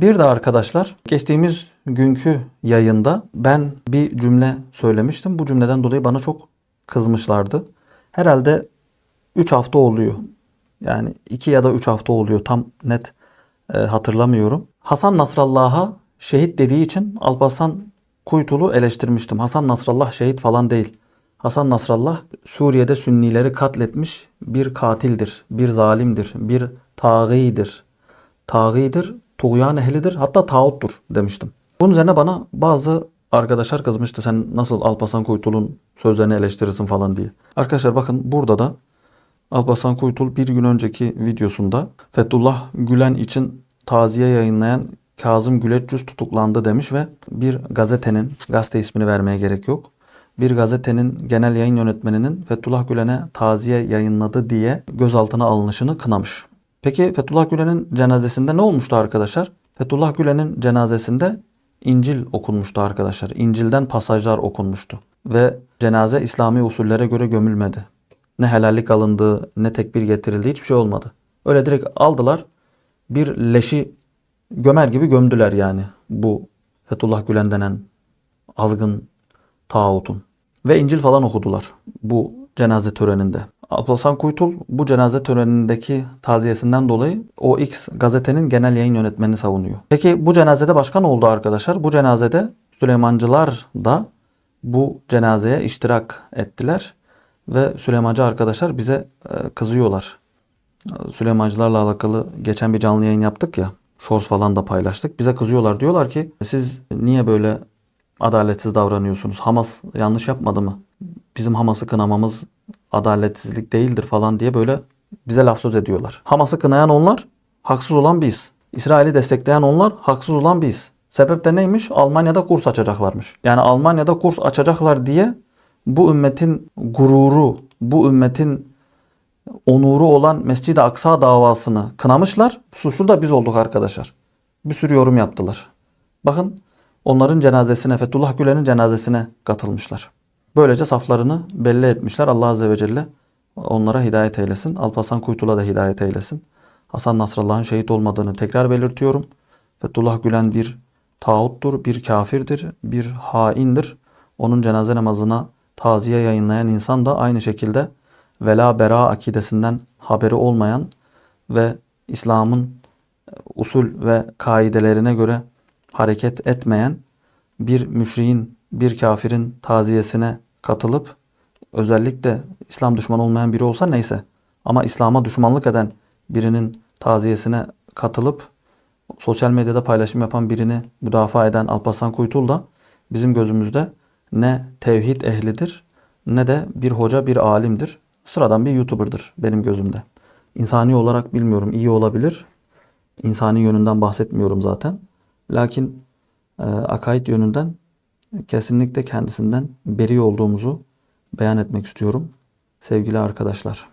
Bir de arkadaşlar geçtiğimiz günkü yayında ben bir cümle söylemiştim. Bu cümleden dolayı bana çok kızmışlardı. Herhalde 3 hafta oluyor. Yani 2 ya da 3 hafta oluyor. Tam net e, hatırlamıyorum. Hasan Nasrallah'a şehit dediği için Alparslan Kuytul'u eleştirmiştim. Hasan Nasrallah şehit falan değil. Hasan Nasrallah Suriye'de Sünnileri katletmiş bir katildir, bir zalimdir, bir tağidir. Tağidir, tuğyan ehlidir, hatta tağuttur demiştim. Bunun üzerine bana bazı arkadaşlar kızmıştı. Sen nasıl Alparslan Kuytul'un sözlerini eleştirirsin falan diye. Arkadaşlar bakın burada da Alparslan Kuytul bir gün önceki videosunda Fethullah Gülen için taziye yayınlayan Kazım Güleçcüz tutuklandı demiş ve bir gazetenin, gazete ismini vermeye gerek yok. Bir gazetenin genel yayın yönetmeninin Fethullah Gülen'e taziye yayınladı diye gözaltına alınışını kınamış. Peki Fethullah Gülen'in cenazesinde ne olmuştu arkadaşlar? Fethullah Gülen'in cenazesinde İncil okunmuştu arkadaşlar. İncil'den pasajlar okunmuştu. Ve cenaze İslami usullere göre gömülmedi. Ne helallik alındı, ne tekbir getirildi, hiçbir şey olmadı. Öyle direkt aldılar, bir leşi gömer gibi gömdüler yani bu Fethullah Gülen denen azgın tağutun. Ve İncil falan okudular bu cenaze töreninde. Alparslan Kuytul bu cenaze törenindeki taziyesinden dolayı o X gazetenin genel yayın yönetmenini savunuyor. Peki bu cenazede başka ne oldu arkadaşlar? Bu cenazede Süleymancılar da bu cenazeye iştirak ettiler ve Süleymancı arkadaşlar bize e, kızıyorlar. Süleymancılarla alakalı geçen bir canlı yayın yaptık ya. Shorts falan da paylaştık. Bize kızıyorlar. Diyorlar ki siz niye böyle adaletsiz davranıyorsunuz? Hamas yanlış yapmadı mı? Bizim Hamas'ı kınamamız adaletsizlik değildir falan diye böyle bize laf söz ediyorlar. Hamas'ı kınayan onlar, haksız olan biz. İsrail'i destekleyen onlar, haksız olan biz. Sebep de neymiş? Almanya'da kurs açacaklarmış. Yani Almanya'da kurs açacaklar diye bu ümmetin gururu, bu ümmetin onuru olan Mescid-i Aksa davasını kınamışlar. Suçlu da biz olduk arkadaşlar. Bir sürü yorum yaptılar. Bakın onların cenazesine, Fethullah Gülen'in cenazesine katılmışlar. Böylece saflarını belli etmişler. Allah Azze ve Celle onlara hidayet eylesin. Alparslan Kuytul'a da hidayet eylesin. Hasan Nasrallah'ın şehit olmadığını tekrar belirtiyorum. Fethullah Gülen bir tağuttur, bir kafirdir, bir haindir. Onun cenaze namazına taziye yayınlayan insan da aynı şekilde vela bera akidesinden haberi olmayan ve İslam'ın usul ve kaidelerine göre hareket etmeyen bir müşriğin, bir kafirin taziyesine katılıp özellikle İslam düşmanı olmayan biri olsa neyse ama İslam'a düşmanlık eden birinin taziyesine katılıp sosyal medyada paylaşım yapan birini müdafaa eden Alparslan Kuytul da bizim gözümüzde ne tevhid ehlidir ne de bir hoca bir alimdir. Sıradan bir YouTuber'dır benim gözümde. İnsani olarak bilmiyorum iyi olabilir. İnsani yönünden bahsetmiyorum zaten. Lakin e, akaid yönünden kesinlikle kendisinden beri olduğumuzu beyan etmek istiyorum. Sevgili arkadaşlar.